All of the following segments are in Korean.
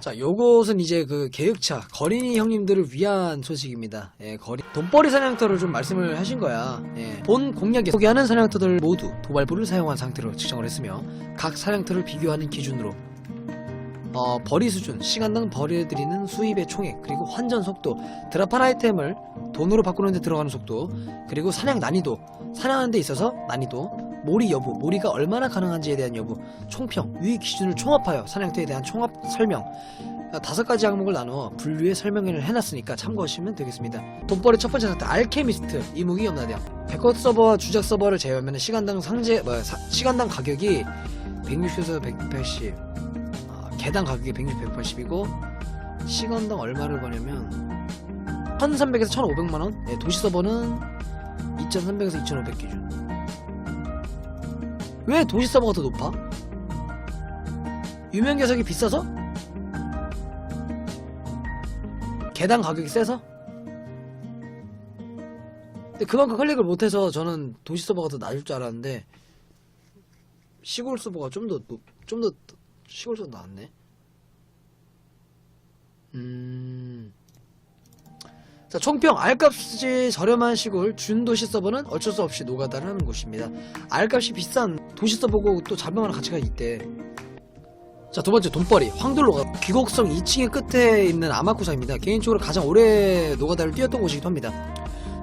자, 요것은 이제 그 계획차 거린이 형님들을 위한 소식입니다. 예, 거리 돈벌이 사냥터를 좀 말씀을 하신 거야. 예, 본 공략에 소개하는 사냥터들 모두 도발부를 사용한 상태로 측정을 했으며 각 사냥터를 비교하는 기준으로 어, 벌이 수준, 시간당 벌이드리는 수입의 총액, 그리고 환전 속도, 드랍한 아이템을 돈으로 바꾸는 데 들어가는 속도, 그리고 사냥 난이도, 사냥하는 데 있어서 난이도, 몰이 여부, 몰이가 얼마나 가능한지에 대한 여부, 총평, 위 기준을 총합하여 사냥터에 대한 총합 설명, 어, 다섯 가지 항목을 나누어 분류의 설명을 해놨으니까 참고하시면 되겠습니다. 돈벌이 첫 번째 상태, 알케미스트, 이무기 염라대왕. 백허 서버와 주작 서버를 제외하면 시간당 상제, 뭐, 사- 시간당 가격이 160에서 180, 아, 개당 가격이 160, 180이고, 시간당 얼마를 버냐면, 1300에서 1500만원, 예, 도시 서버는 2300에서 2500 기준. 왜 도시 서버가 더 높아? 유명 녀석이 비싸서? 개당 가격이 세서? 근데 그만큼 클릭을 못해서 저는 도시 서버가 더 낮을 줄 알았는데 시골 서버가 좀 더 좀 더 시골 서버 나았네. 음. 자, 총평 알값이 저렴한 시골 준도시 서버는 어쩔 수 없이 노가다를 하는 곳입니다. 알값이 비싼 도시 서버고 또 자명하는 가치가 있대. 자, 두 번째 돈벌이 황돌로가 귀곡성 2층의 끝에 있는 아마쿠사입니다. 개인적으로 가장 오래 노가다를 뛰었던 곳이기도 합니다.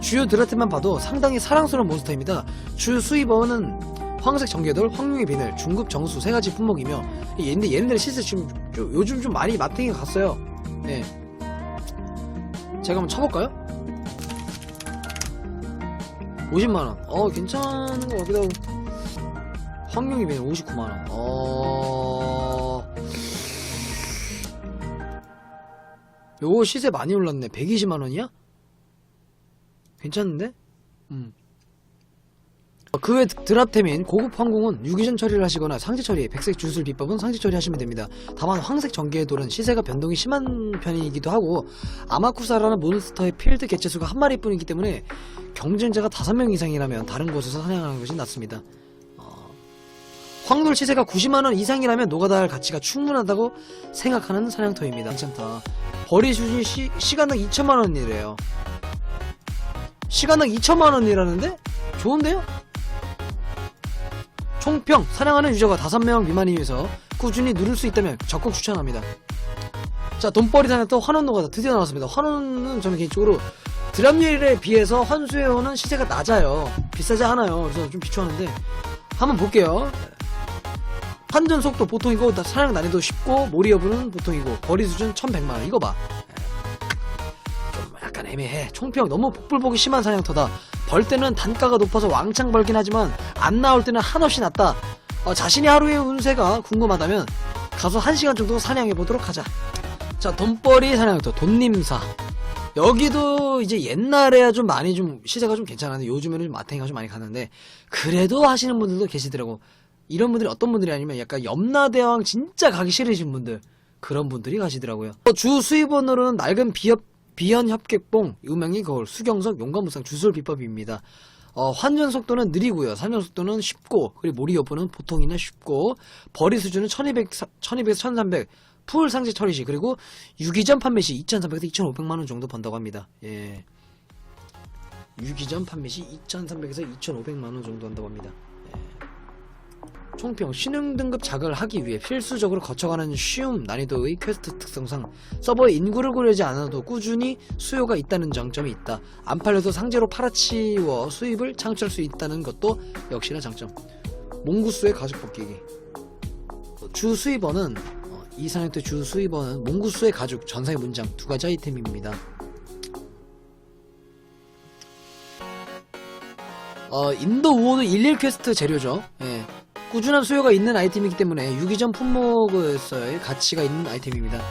주요 드라트만 봐도 상당히 사랑스러운 몬스터입니다. 주 수입원은 황색 정계돌, 황룡의 비늘, 중급 정수 세 가지 품목이며 이 얘네들 실제 지금 좀- 요즘 좀 많이 마탱이 갔어요. 네. 제가 한번 쳐볼까요? 50만원. 어, 괜찮은 것 같기도 하고. 비늘 59만원. 어. 요거 시세 많이 올랐네. 120만원이야? 괜찮은데? 음. 그 외 드랍템인 고급 항공은 유기전 처리를 하시거나 상지 처리, 백색 주술 비법은 상지 처리하시면 됩니다. 다만 황색 전개의 돌은 시세가 변동이 심한 편이기도 하고 아마쿠사라는 몬스터의 필드 개체수가 한 마리뿐이기 때문에 경쟁자가 다섯 명 이상이라면 다른 곳에서 사냥하는 것이 낫습니다. 어, 황돌 시세가 90만원 이상이라면 노가다 할 가치가 충분하다고 생각하는 사냥터입니다. 괜찮다. 벌이 수준 시, 시간당 2천만원이래요. 시간당 2천만원이라는데? 좋은데요? 총평 사냥하는 유저가 5명 미만이면서 꾸준히 누를 수 있다면 적극 추천합니다. 자 돈벌이 사냥 또 환원 노가다 드디어 나왔습니다. 환원은 저는 개인적으로 드랍률에 비해서 환수회원은 시세가 낮아요. 비싸지 않아요. 그래서 좀 비추하는데 한번 볼게요. 환전 속도 보통이고 다 사냥 난이도 쉽고 몰이 여부는 보통이고 거리 수준 1100만원 이거 봐. 애매해. 총평 너무 복불복이 심한 사냥터다. 벌 때는 단가가 높아서 왕창 벌긴 하지만 안 나올 때는 한없이 낮다. 어, 자신이 하루의 운세가 궁금하다면 가서 한 시간 정도 사냥해 보도록 하자. 자, 돈벌이 사냥터 돈님사. 여기도 이제 옛날에야 좀 많이 좀 시세가 좀 괜찮았는데 요즘에는 좀 마탱이가 좀 많이 가는데 그래도 하시는 분들도 계시더라고. 이런 분들이 어떤 분들이 아니면 약간 염라대왕 진짜 가기 싫으신 분들 그런 분들이 가시더라고요. 어, 주 수입원으로는 낡은 비협 비연 협객봉, 음양이 거울, 수경석, 용감무상 주술 비법입니다. 어, 환전 속도는 느리고요. 사냥 속도는 쉽고, 그리고 몰이 여부는 보통이나 쉽고, 벌이 수준은 1200, 1200에서 1300, 풀 상세 처리 시, 그리고 유기전 판매 시 2300에서 2500만 원 정도 번다고 합니다. 예. 유기전 판매 시 2300에서 2500만 원 정도 한다고 합니다. 예. 총평 신흥 등급 작을 하기 위해 필수적으로 거쳐가는 쉬움 난이도의 퀘스트 특성상 서버에 인구를 고려하지 않아도 꾸준히 수요가 있다는 장점이 있다. 안 팔려도 상제로 팔아치워 수입을 창출할 수 있다는 것도 역시나 장점. 몽구수의 가죽 벗기기. 주 수입원은 어, 이 사냥 때주 수입원은 몽구수의 가죽 전사의 문장 두 가지 아이템입니다. 어, 인도 우호는 11 퀘스트 재료죠. 예. 꾸준한 수요가 있는 아이템이기 때문에 유기전 품목에서의 가치가 있는 아이템입니다.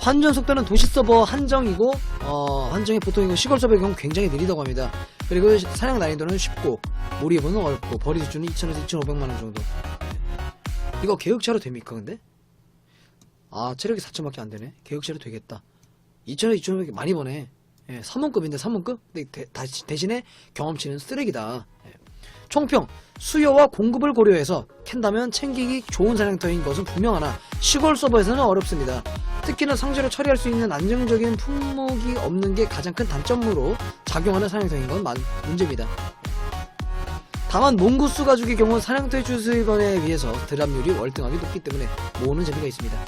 환전 속도는 도시 서버 한정이고 어, 한정이 보통이고 시골 서버의 경우 굉장히 느리다고 합니다. 그리고 사냥 난이도는 쉽고 여부는 어렵고 벌이 수준은 2,000에서 2,500만원 정도. 이거 계획차로 됩니까 근데? 아 체력이 4천밖에 안 되네. 계획차로 되겠다. 2,000에서 2,500 많이 버네. 예, 3원급인데 3원급? 근데 대, 다- 대신에 경험치는 쓰레기다. 예. 총평 수요와 공급을 고려해서 캔다면 챙기기 좋은 사냥터인 것은 분명하나 시골 서버에서는 어렵습니다. 특히나 상자를 처리할 수 있는 안정적인 품목이 없는 게 가장 큰 단점으로 작용하는 사냥터인 건 만- 문제입니다. 다만 몽구수 가죽의 경우 사냥터의 주수건에 비해서 드랍률이 월등하게 높기 때문에 모으는 재미가 있습니다.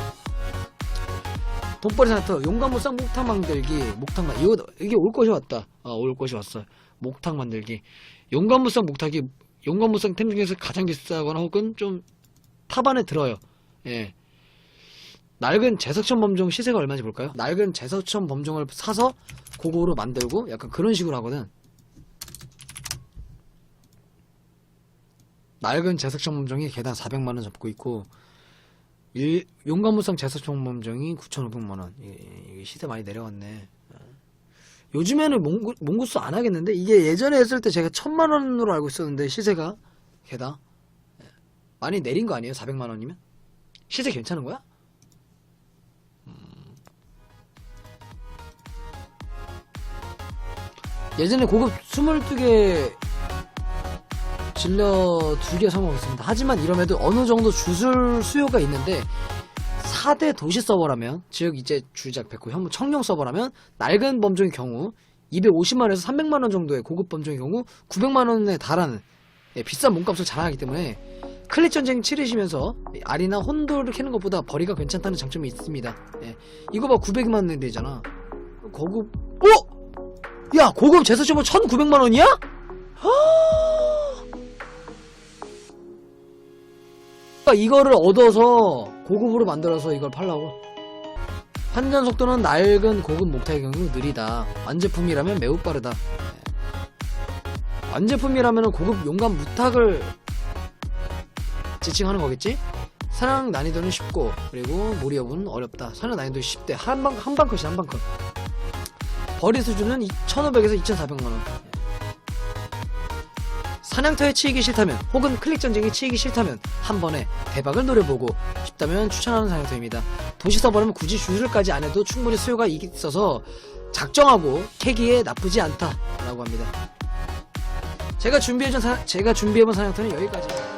돈벌이 사냥터 용감 무쌍 목탕 만들기 목탕 만 이거 이게 올 것이 왔다. 아, 올 것이 왔어. 목탕 만들기 용감무쌍 목탁이 용감무쌍 템 중에서 가장 비싸거나 혹은 좀 탑안에 들어요. 예. 낡은 제석천 범종 시세가 얼마인지 볼까요? 낡은 제석천 범종을 사서 고고로 만들고 약간 그런 식으로 하거든. 낡은 제석천 범종이 개당 400만원 잡고 있고 일, 용감무쌍 제석천 범종이 9,500만원 이게 시세 많이 내려갔네 요즘에는 몽구, 몽구수 안 하겠는데 이게 예전에 했을 때 제가 1000만원으로 알고 있었는데 시세가 개당 예. 많이 내린 거 아니에요 400만 원이면? 시세 괜찮은 거야? 예전에 고급 22개 질러 2개 성공했습니다. 하지만 이럼에도 어느 정도 주술 수요가 있는데 4대 도시 서버라면 즉 이제 주작 백호 현무 청룡 서버라면 낡은 범종의 경우 250만원에서 300만원 정도의 고급 범종의 경우 900만원에 달하는 예, 비싼 몸값을 자랑하기 때문에 클릭 전쟁 치르시면서 알이나 혼돌을 캐는 것보다 벌이가 괜찮다는 장점이 있습니다. 예, 이거 봐 900만 원 되잖아. 고급 어? 야 고급 제서점은 1900만 원이야? 이거를 얻어서 고급으로 만들어서 이걸 팔라고? 환전 속도는 낡은 고급 목타의 경우 느리다. 완제품이라면 매우 빠르다. 네. 완제품이라면 고급 용감 무탁을 지칭하는 거겠지? 사냥 난이도는 쉽고 그리고 무리 여부는 어렵다. 사냥 난이도 10대. 한방 한방 컷이 한방 컷. 벌이 수준은 2,500에서 2,400만원 사냥터에 치이기 싫다면 혹은 클릭 전쟁에 치이기 싫다면 한 번에 대박을 노려보고 싶다면 추천하는 사냥터입니다. 도시 서버라면 굳이 주술까지 안 해도 충분히 수요가 있어서 작정하고 캐기에 나쁘지 않다라고 합니다. 제가 준비해준 사, 제가 준비해본 사냥터는 여기까지입니다.